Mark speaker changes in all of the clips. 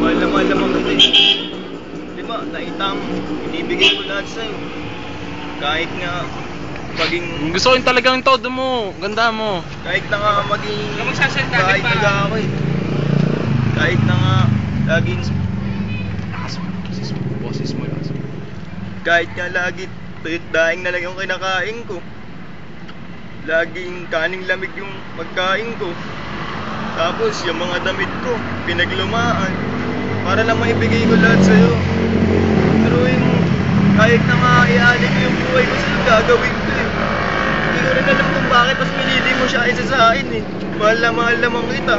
Speaker 1: Mahal na mahal naman kita eh. Di ba, nakita mo, inibigay ko lahat sa'yo. Kahit nga, maging,
Speaker 2: Gusto ko yung talagang todo mo. Ganda mo.
Speaker 1: kahit na nga maging, kahit na ako eh. Kahit na nga, laging,
Speaker 2: Lakas mo. Boses mo. Boses mo. Lakas mo.
Speaker 1: kahit nga lagi, tuyot daing na lang yung kinakain ko. Laging kaning lamig yung pagkain ko. Tapos yung mga damit ko, pinaglumaan. Para lang maibigay ko lahat sa'yo. Pero yung kahit na nga iali ko yung buhay ko sa'yo, gagawin ko eh. Hindi ko rin alam kung bakit mas pinili mo siya isa sa akin eh. Mahal na mahal naman kita.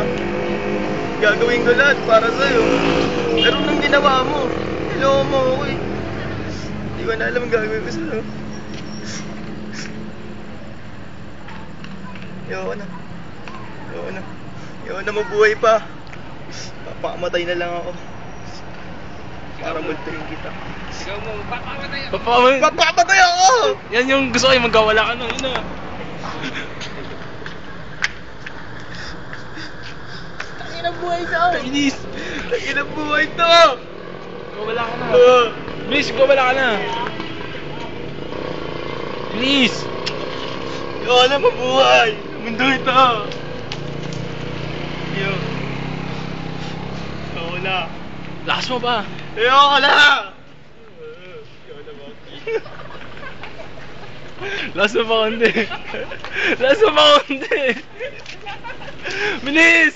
Speaker 1: Gagawin ko lahat para sa'yo. Pero nung ginawa mo, niloko mo ako eh. Hindi ko na alam gagawin ko sa'yo. Ayoko na. Ayoko na. Ayoko na mabuhay pa. Papakamatay na lang ako. Para multahin kita.
Speaker 3: Sigaw mo, papamatay ako.
Speaker 2: Papa,
Speaker 1: Papakamatay ako!
Speaker 2: yan yung gusto ko yung magkawala ka no. Yun na.
Speaker 1: Tangin ang buhay akin.
Speaker 2: Inis.
Speaker 1: Tangin ang buhay to!
Speaker 2: Magkawala ka na. Please, magkawala ka na. Please.
Speaker 1: Ayoko na mabuhay. Mundo ito. Yo. Ayoko na.
Speaker 2: Lakas mo pa.
Speaker 1: Ayoko na! Ba?
Speaker 2: Lakas mo pa konti. Lakas mo pa konti. Bilis!